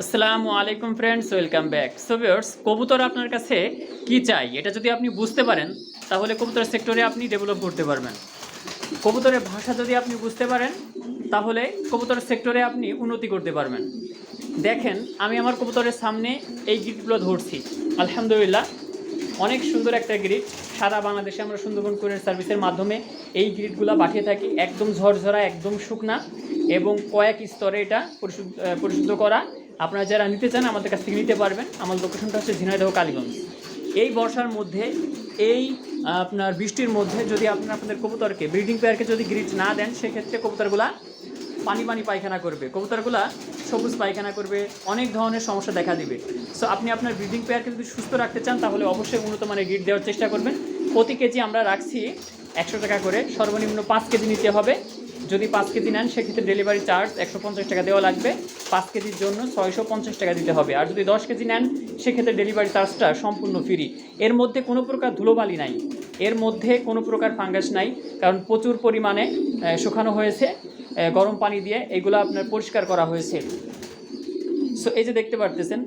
আসসালামু আলাইকুম friends welcome back so viewers কবুতর আপনার কাছে কি চাই? এটা যদি আপনি বুঝতে পারেন, তাহলে কবুতর সেক্টরে আপনি ডেভেলপ করতে পারবেন। কবুতরের ভাষা যদি আপনি বুঝতে পারেন, তাহলে কবুতর সেক্টরে আপনি উন্নতি করতে পারবেন। দেখেন, আমি আমার কবুতরের সামনে এই গিটগুলো ধরছি। আলহামদুলিল্লাহ, অনেক সুন্দর একটা গ্রিড সারা বাংলাদেশে আমরা সুন্দরবন কুরিয়ার সার্ভিসের মাধ্যমে এই গ্রিডগুলো পাঠিয়ে থাকি। একদম ঝরঝরা, একদম শুকনা এবং কয়েক স্তরে এটা পরিশুদ্ধ পরিশুদ্ধ করা। আপনারা যারা নিতে চান আমাদের কাছ থেকে নিতে পারবেন। আমার লোকেশনটা হচ্ছে ঝিনাইদহ কালীগঞ্জ। এই বর্ষার মধ্যে, এই আপনার বৃষ্টির মধ্যে যদি আপনার আপনাদের কবুতরকে ব্রিডিং পেয়ারকে যদি গ্রিড না দেন, সেক্ষেত্রে কবুতরগুলা পানি পানি পায়খানা করবে। কবুতরগুলা সবুজ পায়খানা করবে, অনেক ধরনের সমস্যা দেখা দিবে। সো আপনি আপনার ব্রিডিং পেয়ারকে যদি সুস্থ রাখতে চান, তাহলে অবশ্যই উন্নত মানের গিট দেওয়ার চেষ্টা করবেন। প্রতি কেজি আমরা রাখছি একশো টাকা করে, সর্বনিম্ন পাঁচ কেজি নিতে হবে। যদি পাঁচ কেজি নেন, সেক্ষেত্রে ডেলিভারি চার্জ একশো পঞ্চাশ টাকা দেওয়া লাগবে। পাঁচ কেজির জন্য ছয়শো পঞ্চাশ টাকা দিতে হবে। আর যদি দশ কেজি নেন, সেক্ষেত্রে ডেলিভারি চার্জটা সম্পূর্ণ ফ্রি এর মধ্যে কোনো প্রকার ধুলোবালি নাই। এর মধ্যে কোনো প্রকার ফাঙ্গাস নাই। কারণ প্রচুর পরিমাণে শুকানো হয়েছে গরম পানি দিয়ে এগুলো আপনার পরিষ্কার করা হয়েছে। সো এই যে দেখতে পারতেছেন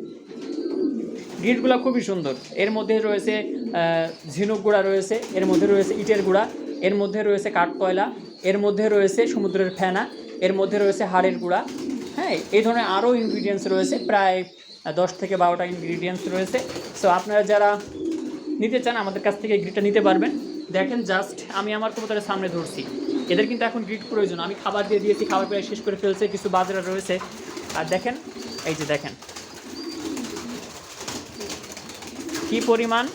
গিটগুলো খুবই সুন্দর। এর মধ্যে রয়েছে ঝিনুক গুঁড়া রয়েছে, এর মধ্যে রয়েছে ইটের গুঁড়া, এর মধ্যে রয়েছে কাঠ কয়লা এর মধ্যে রয়েছে সমুদ্রের ফেনা, এর মধ্যে রয়েছে হাড়ের গুঁড়া হ্যাঁ এই ধরনের আরও ইনগ্রিডিয়েন্টস রয়েছে, প্রায় দশ থেকে বারোটা ইনগ্রিডিয়েন্টস রয়েছে। সো আপনারা যারা নিতে চান, আমাদের কাছ থেকে গ্রিটটা নিতে পারবেন। দেখেন জাস্ট আমি আমার কবুতরের সামনে ধরছি। এদের কিন্তু এখন গ্রিট প্রয়োজন। আমি খাবার দিয়ে দিয়েছি, খাবার প্রায় শেষ করে ফেলছে, কিছু বাজারে রয়েছে। আর দেখেন, এই যে দেখেন। কি পরিমাণ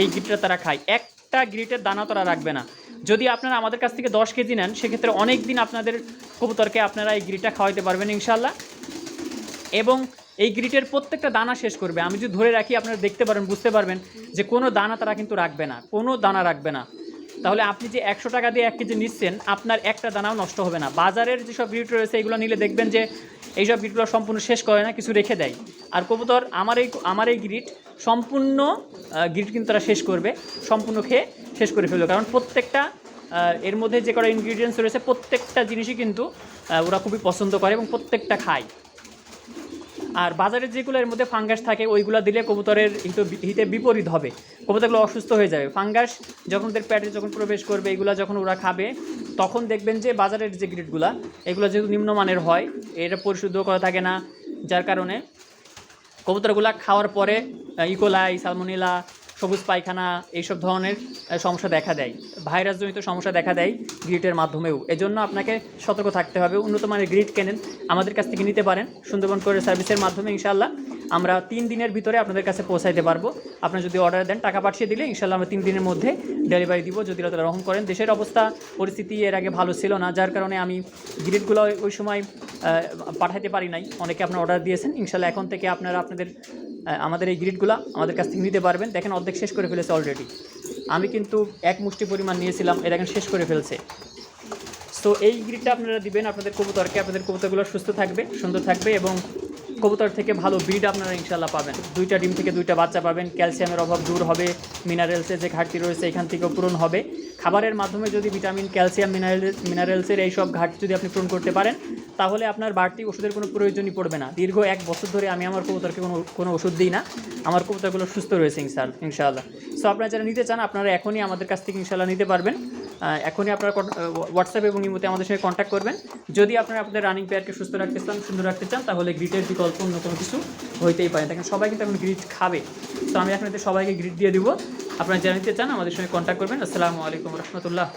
এই গ্রিটটা তারা খায়। একটা গ্রিটের দানা তারা রাখবে না। যদি আপনারা আমাদের কাছ থেকে দশ কেজি নেন, সেক্ষেত্রে অনেক দিন আপনাদের কবুতরকে আপনারা এই গ্রিটা খাওয়াইতে পারবেন ইনশাল্লাহ এবং এই গ্রিটের প্রত্যেকটা দানা শেষ করবে। আমি যদি ধরে রাখি, আপনারা দেখতে পারেন বুঝতে পারবেন যে কোনো দানা তারা কিন্তু রাখবে না, কোনো দানা রাখবে না। তাহলে আপনি যে একশো টাকা দিয়ে এক কেজি নিচ্ছেন, আপনার একটা দানাও নষ্ট হবে না। বাজারের যেসব গ্রিট রয়েছে, এগুলো নিলে দেখবেন যে এইসব গ্রিটগুলো সম্পূর্ণ শেষ করে না, কিছু রেখে দেয়। আর কবুতর, আমার এই আমার এই গ্রিট সম্পূর্ণ গ্রিট কিন্তু তারা শেষ করবে, সম্পূর্ণ খেয়ে শেষ করে ফেলবে। কারণ প্রত্যেকটা এর মধ্যে যে কটা ইনগ্রিডিয়েন্টস রয়েছে, প্রত্যেকটা জিনিসই কিন্তু ওরা খুবই পছন্দ করে এবং প্রত্যেকটা খায়। আর বাজারে যেগুলো এর মধ্যে ফাঙ্গাস থাকে, ওইগুলো দিলে কবুতরের হিতে হিতে বিপরীত হবে। কবুতরগুলো অসুস্থ হয়ে যাবে। ফাঙ্গাস যখন ওদের প্যাটে যখন প্রবেশ করবে, এগুলো যখন ওরা খাবে, তখন দেখবেন যে বাজারের যে গ্রিডগুলো এগুলো যেহেতু নিম্নমানের হয় এটা পরিশুদ্ধ করা থাকে না। যার কারণে কবুতরগুলা খাওয়ার পরে ইকোলাই সালমোনিলা সবুজ পায়খানা এইসব ধরনের সমস্যা দেখা দেয়। ভাইরাসজনিত সমস্যা দেখা দেয় গ্রিটের মাধ্যমেও। এজন্য আপনাকে সতর্ক থাকতে হবে, উন্নত মানের গ্রিট কেনেন, আমাদের কাছ থেকে নিতে পারেন, সুন্দরবন করে সার্ভিসের মাধ্যমে ইনশাল্লাহ আমরা তিন দিনের ভিতরে আপনাদের কাছে পৌঁছাইতে পারব। আপনারা যদি অর্ডার দেন, টাকা পাঠিয়ে দিলে ইনশাল্লাহ আমরা তিন দিনের মধ্যে ডেলিভারি দিব, যদি তারা রহম করেন। দেশের অবস্থা, পরিস্থিতি এর আগে ভালো ছিল না, যার কারণে আমি গ্রিটগুলো ওই সময় পাঠাইতে পারি নাই। অনেকে আপনারা অর্ডার দিয়েছেন ইনশাল্লাহ এখন থেকে আপনারা আপনাদের আমাদের এই গ্রিডগুলো আমাদের কাছ থেকে নিতে পারবেন। দেখেন অর্ধেক শেষ করে ফেলেছে অলরেডি আমি কিন্তু এক মুষ্টি পরিমাণ নিয়েছিলাম, এটা এখন শেষ করে ফেলছে। সো এই গ্রিডটা আপনারা দিবেন আপনাদের কবুতরকে, আপনাদের কবুতরগুলো সুস্থ থাকবে, সুন্দর থাকবে এবং কবুতর থেকে ভালো ব্রিড আপনারা ইনশাল্লাহ পাবেন। দুইটা ডিম থেকে দুইটা বাচ্চা পাবেন, ক্যালসিয়ামের অভাব দূর হবে মিনারেলসের যে ঘাটতি রয়েছে এখান থেকেও পূরণ হবে। খাবারের মাধ্যমে যদি ভিটামিন ক্যালসিয়াম মিনারেল মিনারেলসের এইসব ঘাটতি যদি আপনি পূরণ করতে পারেন তাহলে আপনার বাড়তি ওষুধের কোনো প্রয়োজনই পড়বে না। দীর্ঘ এক বছর ধরে আমি আমার কবুতরকে কোনো কোনো ওষুধ দিই না। আমার কবুতরগুলো সুস্থ রয়েছে ইনশাআল্লাহ। সো আপনারা যারা নিতে চান, আপনারা এখনই আমাদের কাছ থেকে ইনশাল্লাহ নিতে পারবেন। এখনই আপনারা হোয়াটসঅ্যাপ এবং ইমোতে আমাদের সঙ্গে কন্ট্যাক্ট করবেন। যদি আপনারা আপনাদের রানিং পেয়ারকে সুস্থ রাখতে চান, সুন্দর রাখতে চান, তাহলে গ্রিটের বিকল্প অন্য কোনো কিছু হইতেই পারে। দেখেন, সবাই কিন্তু এখন গ্রিট খাবে। তো আমি আপনাদের সবাইকে গ্রিট দিয়ে দিব। আপনারা যারা নিতে চান, আমাদের সঙ্গে কন্ট্যাক্ট করবেন। আসসালামু আলাইকুম রহমতুল্লাহ।